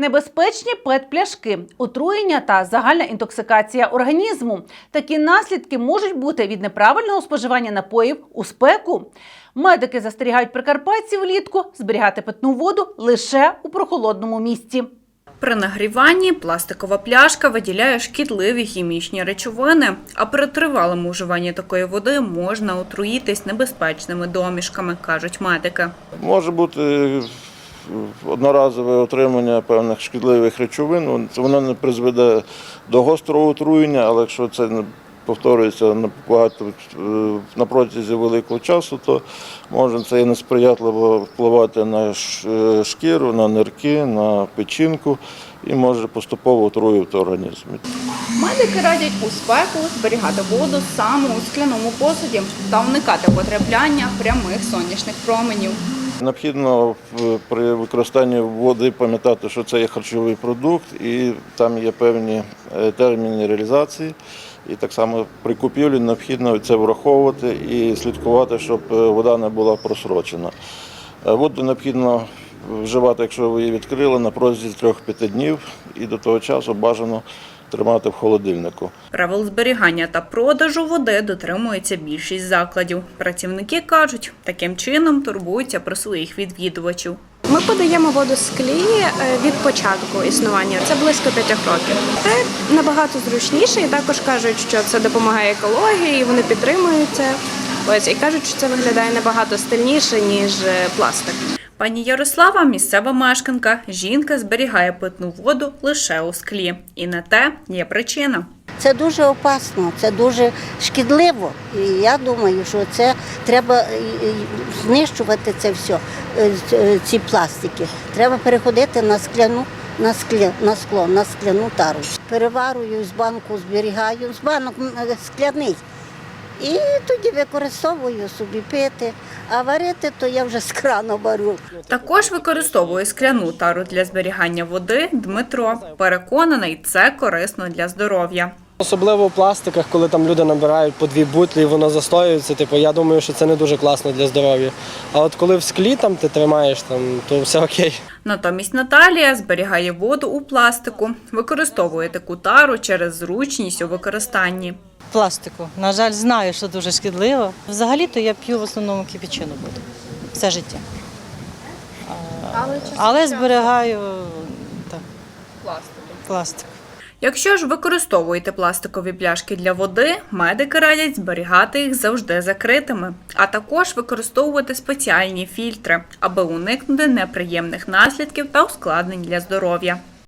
Небезпечні пет-пляшки, отруєння та загальна інтоксикація організму. Такі наслідки можуть бути від неправильного споживання напоїв у спеку. Медики застерігають прикарпатців влітку зберігати питну воду лише у прохолодному місці. При нагріванні пластикова пляшка виділяє шкідливі хімічні речовини, а при тривалому вживанні такої води можна отруїтись небезпечними домішками, кажуть медики. Може бути одноразове отримання певних шкідливих речовин. Воно не призведе до гострого отруєння, але якщо це повторюється на багато е, на протязі великого часу, то може це і несприятливо впливати на е, шкіру, на нирки, на печінку і може поступово отруювати організм. Медики радять у спеку зберігати воду саме у скляному посуді та уникати потрапляння прямих сонячних променів. Необхідно при використанні води пам'ятати, що це є харчовий продукт, і там є певні е, терміни реалізації. І так само при купівлі необхідно це враховувати і слідкувати, щоб е, вода не була просрочена. Е, Воду необхідно вживати, якщо ви її відкрили, на протязі 3-5 днів, і до того часу бажано тримати в холодильнику. Правил зберігання та продажу води дотримується більшість закладів. Працівники кажуть, таким чином турбуються про своїх відвідувачів. Ми подаємо воду з склі е, від початку існування. Це близько п'ятьох років. Це набагато зручніше, і також кажуть, що це допомагає екології, і вони підтримують це. Ось і кажуть, що це виглядає набагато стильніше ніж е, пластик. Пані Ярослава місцева мешканка. Жінка зберігає питну воду лише у склі. І на те є причина. Це дуже опасно, це дуже шкідливо. І я думаю, що це треба е, е, знищувати це все, е, ці пластики. Треба переходити на скляну, на скля, на скло, на скляну тару. Переварую з банку, зберігаю, з банок скляний. І тоді використовую собі пити, а варити то я вже з крану беру. Також використовує скляну тару для зберігання води Дмитро. Переконаний, це корисно для здоров'я. Особливо в пластиках, коли там люди набирають по дві бутлі і воно застоюється, типу, я думаю, що це не дуже класно для здоров'я. А от коли в склі там ти тримаєш, там, то все окей. Натомість Наталія зберігає воду у пластику, використовує таку тару через зручність у використанні. пластику. На жаль, знаю, що дуже шкідливо. Взагалі-то я п'ю в основному кипячену воду все життя. А, Але зберігаю так, пластик. Якщо ж використовуєте пластикові пляшки для води, медики радять зберігати їх завжди закритими, а також використовувати спеціальні фільтри, аби уникнути неприємних наслідків та ускладнень для здоров'я.